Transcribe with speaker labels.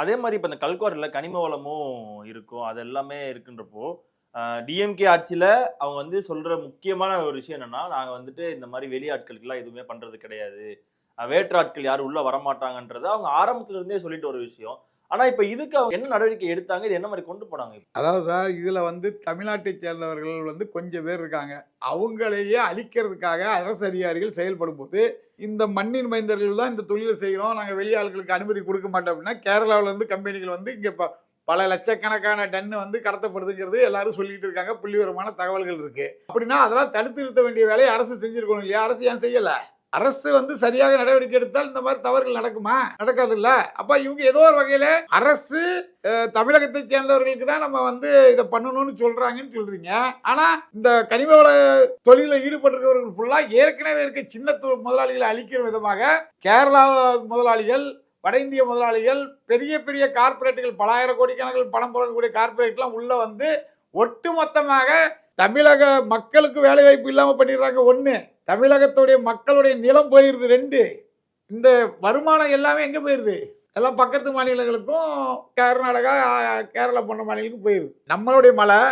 Speaker 1: அதே மாதிரி இப்போ இந்த கல்குவாரில கனிம வளமும் இருக்கும். அது எல்லாமே இருக்குன்றப்போ டிஎம்கே ஆட்சியில் அவங்க வந்து சொல்கிற முக்கியமான ஒரு விஷயம் என்னென்னா நாங்கள் வந்துட்டு இந்த மாதிரி வெளி எதுவுமே பண்ணுறது கிடையாது. வேற்று ஆட்கள் யாரும் உள்ளே வரமாட்டாங்கன்றது அவங்க ஆரம்பத்துல இருந்தே சொல்லிட்டு ஒரு விஷயம். ஆனா இப்ப இதுக்கு அவங்க என்ன நடவடிக்கை எடுத்தாங்க? இது என்ன மாதிரி கொண்டு போனாங்க?
Speaker 2: அதாவது சார் இதில் வந்து தமிழ்நாட்டை சேர்ந்தவர்கள் வந்து கொஞ்சம் பேர் இருக்காங்க. அவங்களையே அழிக்கிறதுக்காக அரசு அதிகாரிகள் செயல்படும் போது இந்த மண்ணின் மைந்தர்கள் தான் இந்த தொழிலை செய்கிறோம் நாங்கள் வெளியாள்களுக்கு அனுமதி கொடுக்க மாட்டோம் அப்படின்னா கேரளாவிலேருந்து கம்பெனிகள் வந்து இங்கே இப்போ பல லட்சக்கணக்கான டன்னு வந்து கடத்தப்படுதுங்கிறது எல்லாரும் சொல்லிட்டு இருக்காங்க. புள்ளிவரமான தகவல்கள் இருக்கு. அப்படின்னா அதெல்லாம் தடுத்து நிறுத்த வேண்டிய வேலையை அரசு செஞ்சிருக்கணும் இல்லையா? அரசு ஏன் செய்யலை? அரசு வந்து சரியாக நடவடிக்கை எடுத்தால் இந்த மாதிரி தவறுகள் நடக்குமா? நடக்காது இல்ல அப்ப இவங்க ஏதோ ஒரு வகையில அரசு தமிழகத்தை சேர்ந்தவர்களுக்கு தான் நம்ம வந்து இதை பண்ணணும்னு சொல்றாங்கன்னு சொல்றீங்க. ஆனா இந்த கனிம வள தொழிலில் ஈடுபட்டிருக்கிறவர்கள் ஃபுல்லா ஏற்கனவே இருக்க சின்ன தொ- முதலாளிகளை அழிக்கிற விதமாக கேரளா முதலாளிகள் வட இந்திய முதலாளிகள் பெரிய பெரிய கார்ப்பரேட்டுகள் பலாயிரம் கோடிக்கணக்கில் பணம் புழங்கக்கூடிய கார்ப்பரேட்லாம் உள்ள வந்து ஒட்டுமொத்தமாக தமிழக மக்களுக்கு வேலை வாய்ப்பு இல்லாமல் பண்ணிடுறாங்க. ஒன்று தமிழகத்துடைய மக்களுடைய நிலம் போயிடுது ரெண்டு இந்த வருமானம் எல்லாமே எங்கே போயிடுது எல்லாம் பக்கத்து மாநிலங்களுக்கும் கர்நாடகா கேரளா போன்ற மாநிலங்களுக்கும் போயிடுது நம்மளுடைய மலை